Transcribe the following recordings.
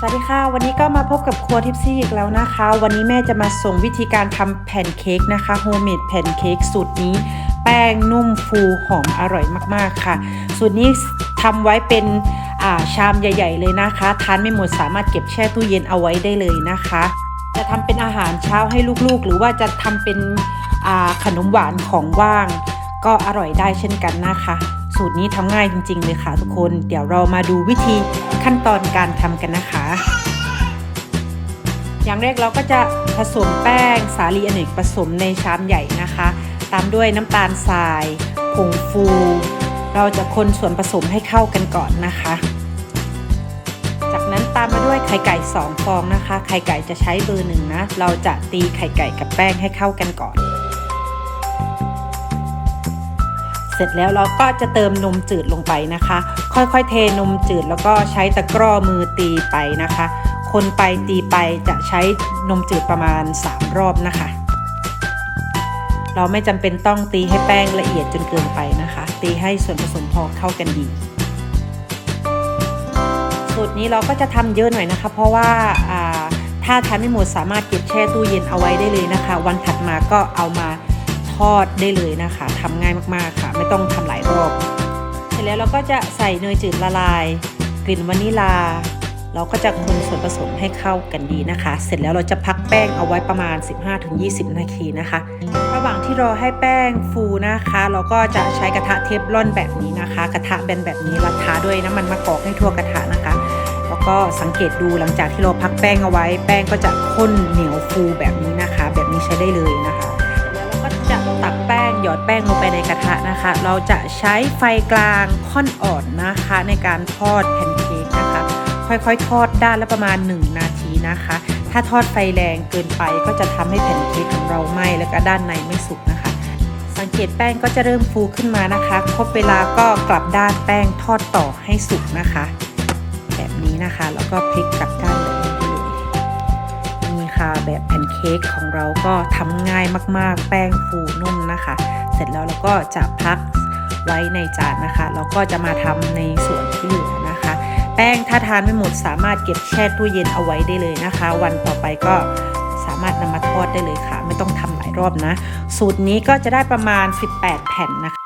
สวัสดีค่ะ วันนี้ก็มาพบกับครัวทิปซี่อีกแล้วนะคะ วันนี้แม่จะมาส่งวิธีการทำแผ่นเค้กนะคะโฮมเมดแผ่นเค้กสูตรนี้ แป้งนุ่มฟูหอมอร่อยมากๆค่ะ สูตรนี้ทำไว้เป็นาชามใหญ่ ๆ เลยนะคะ ทานไม่หมดสามารถเก็บแช่ตู้เย็นเอาไว้ได้เลยนะคะ จะทำเป็นอาหารเช้าให้ลูกๆ หรือว่าจะทำเป็นขนมหวานของว่าง ก็อร่อยได้เช่นกันนะคะ สูตรนี้ทำง่ายจริง ๆ เลยค่ะทุกคน เดี๋ยวเรามาดูวิธีขั้นตอนการทำกันนะคะ อย่างแรกเราก็จะผสมแป้งสาลีอเนกผสมในชามใหญ่นะคะ ตามด้วยน้ำตาลทราย ผงฟู เราจะคนส่วนผสมให้เข้ากันก่อนนะคะ จากนั้นตามมาด้วยไข่ไก่ 2 ฟองนะคะ ไข่ไก่จะใช้เบอร์หนึ่งนะ เราจะตีไข่ไก่กับแป้งให้เข้ากันก่อน เสร็จแล้วเราก็จะเติมนมจืดลงไปนะคะ ค่อยๆ เทนมจืดแล้วก็ใช้ตะกร้อมือตีไปนะคะ คนไปตีไปจะใช้นมจืดประมาณ 3 รอบนะคะ เราไม่จำเป็นต้องตีให้แป้งละเอียดจนเกินไปนะคะ ตีให้ส่วนผสมพอเข้ากันดีสูตรนี้เราก็จะทำเยอะหน่อยนะคะ เพราะว่าอ่าถ้าทานไม่หมดสามารถเก็บแช่ตู้เย็นเอาไว้ได้เลยนะคะ วันถัดมาก็เอามา ทอดได้เลยนะคะทำง่ายมากๆค่ะ ไม่ต้องทำหลายรอบเสร็จแล้วเราก็จะใส่เนยจืดละลาย กลิ่นวานิลา เราก็จะคนส่วนผสมให้เข้ากันดีนะคะ เสร็จแล้วเราจะพักแป้งเอาไว้ประมาณ 15-20 นาทีนะคะ ระหว่างที่รอให้แป้งฟูนะคะ เราก็จะใช้กระทะเทฟลอนแบบนี้นะคะ กระทะแบนแบบนี้ราทาด้วยน้ำมันมะกอกให้ทั่วกระทะนะคะแล้วก็สังเกตดูหลังจากที่เราพักแป้งเอาไว้ แป้งก็จะข้นเหนียวฟูแบบนี้นะคะ แบบนี้ใช้ได้เลยนะคะ ยอดแป้งลงไปในกระทะนะคะ เราจะใช้ไฟกลางค่อนอ่อนนะคะ ในการทอดแผ่นเค้กนะคะ ค่อยๆ ทอดด้านละประมาณ 1 นาทีนะคะ ถ้าทอดไฟแรงเกินไปก็จะทำให้แผ่นเค้กของเราไหม้แล้วก็ด้านในไม่สุกนะคะ สังเกตแป้งก็จะเริ่มฟูขึ้นมานะคะครบเวลาก็กลับด้านแป้งทอดต่อให้สุกนะคะ แบบนี้นะคะแล้วก็พลิกกลับด้านเลย นี่ค่ะแบบแผ่นเค้กของเราก็ทำง่ายมากๆ แป้งฟูนุ่มนะคะ เสร็จแล้วเราก็จะพักไว้ในจานนะคะ เราก็จะมาทำในส่วนที่เหลือนะคะ แป้งถ้าทานไม่หมดสามารถเก็บแช่ตู้เย็นเอาไว้ได้เลยนะคะ วันต่อไปก็สามารถนำมาทอดได้เลยค่ะ ไม่ต้องทำหลายรอบนะ สูตรนี้ก็จะได้ประมาณ 18 แผ่นนะคะ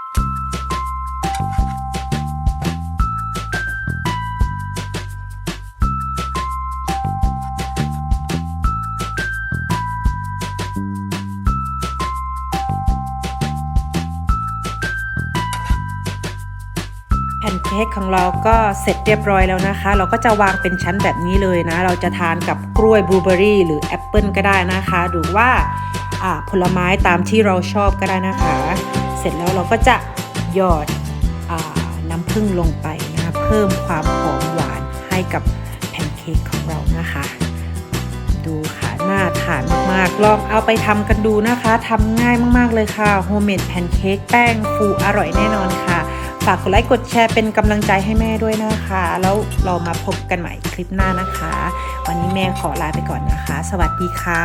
เค้กของเราก็เสร็จเรียบร้อยแล้วนะคะ เราก็จะวางเป็นชั้นแบบนี้เลยนะ เราจะทานกับกล้วยบลูเบอรี่หรือแอปเปิลก็ได้นะคะ หรือว่าผลไม้ตามที่เราชอบก็ได้นะคะ เสร็จแล้วเราก็จะหยอดอน้ำผึ้งลงไปนะเพิ่มความหอมหวานให้กับแผ่นเค้กของเรานะคะ ดูค่ะน่าทานมากๆลองเอาไปทำกันดูนะคะทำง่ายมากๆเลยค่ะโฮมเมดแพนเค้กแป้งฟูอร่อยแน่นอนค่ะ ฝากกดไลค์กดแชร์เป็นกำลังใจให้แม่ด้วยนะคะ แล้วเรามาพบกันใหม่คลิปหน้านะคะ วันนี้แม่ขอลาไปก่อนนะคะ สวัสดีค่ะ